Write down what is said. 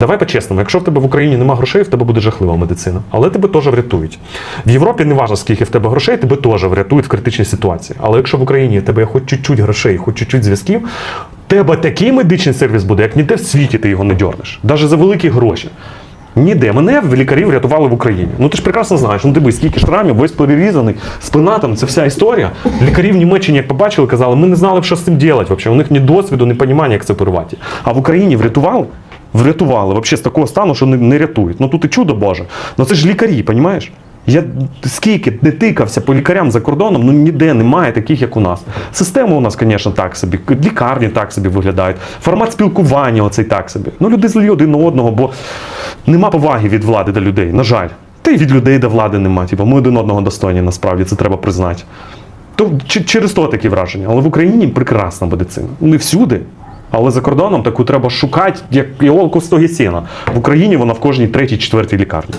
Давай по-чесному, якщо в тебе в Україні нема грошей, в тебе буде жахлива медицина. Але тебе теж врятують. В Європі не важливо, скільки в тебе грошей, тебе теж врятують в критичній ситуації. Але якщо в Україні в тебе є хоч чуть-чуть грошей, хоч чуть-чуть зв'язків, тебе такий медичний сервіс буде, як ніде в світі ти його не дьорнеш. Навіть за великі гроші. Ніде. Мене в лікарів рятували в Україні. Ну ти ж прекрасно знаєш. Ну дивись, скільки штрамів, весь перерізаний, спина там, це вся історія. Лікарі в Німеччині, як побачили, казали, ми не знали, що з цим робити. У них ні досвіду, ні розуміння, як це оперувати. А в Україні врятували? Врятували взагалі з такого стану, що не, не рятують. Ну тут і чудо Боже. Ну це ж лікарі, розумієш? Я скільки не тикався по лікарям за кордоном, ну ніде немає таких, як у нас. Система у нас, звісно, так собі, лікарні так собі виглядають, формат спілкування оцей так собі. Ну люди злі один на одного, бо нема поваги від влади до людей, на жаль. Та й від людей до влади нема. Типу, ми один одного достойні, насправді, це треба признати. То через то такі враження. Але в Україні прекрасна медицина. Не всюди. Але за кордоном таку треба шукати, як іолку з того сіна. В Україні вона в кожній третій, четвертій лікарні.